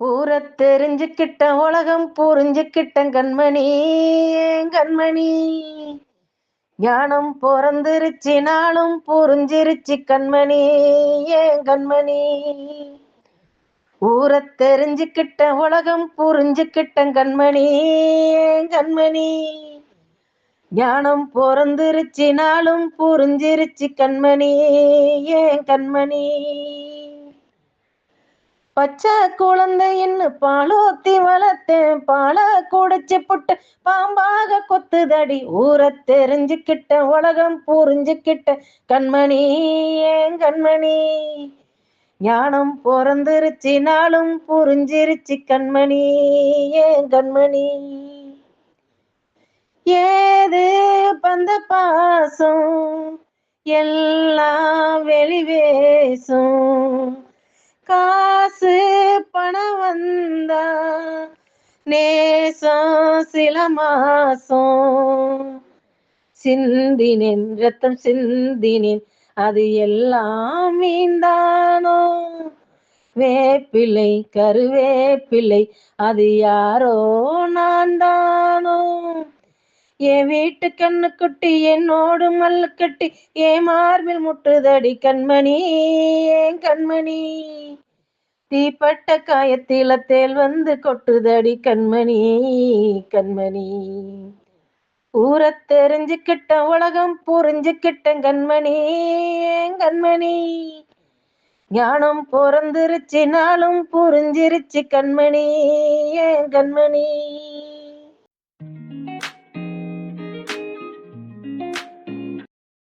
ஊர தெரிஞ்சுக்கிட்ட உலகம் புரிஞ்சுக்கிட்ட கண்மணி கண்மணி? ஞானம் பிறந்திருச்சு நாளும் புரிஞ்சிருச்சு கண்மணி ஏன் கண்மணி? ஊர தெரிஞ்சுக்கிட்ட உலகம் புரிஞ்சுக்கிட்ட கண்மணி கண்மணி? ஞானம் பிறந்திருச்சு நாளும் புரிஞ்சிருச்சு கண்மணி ஏன் கண்மணி? பச்சை குழந்தைன்னு பாலூத்தி வளர்த்தேன் பால குடிச்சு புட்டு பாம்பாக கொத்துதடி. ஊரை தெரிஞ்சுக்கிட்ட உலகம் புரிஞ்சுக்கிட்ட கண்மணி ஏன் கண்மணி? ஞானம் பிறந்துருச்சு நாளும் புரிஞ்சிருச்சு கண்மணி ஏன் கண்மணி? ஏது பந்த பாசம்? எல்லாம் வெளிவேசும் கா காசு பணம் வந்தா நேசம் சில மாசம். சிந்தினேன் ரத்தம் சிந்தினேன் அது எல்லாம் மீந்தானோ வேப்பிள்ளை கருவேப்பிள்ளை அது யாரோ நான் தானோ என் வீட்டு கண்ணு குட்டி என்னோடு மல்லு கட்டி என் மார்பில் முட்டுதடி கண்மணி ஏன் கண்மணி. தீப்பட்ட காயத்தில தேல் வந்து கொட்டுதடி கண்மணி கண்மணி. ஊர தெரிஞ்சுக்கிட்ட உலகம் புரிஞ்சுக்கிட்ட கண்மணி கண்மணி. ஞானம் பிறந்திருச்சு நாளும் புரிஞ்சிருச்சு கண்மணி ஏன் கண்மணி.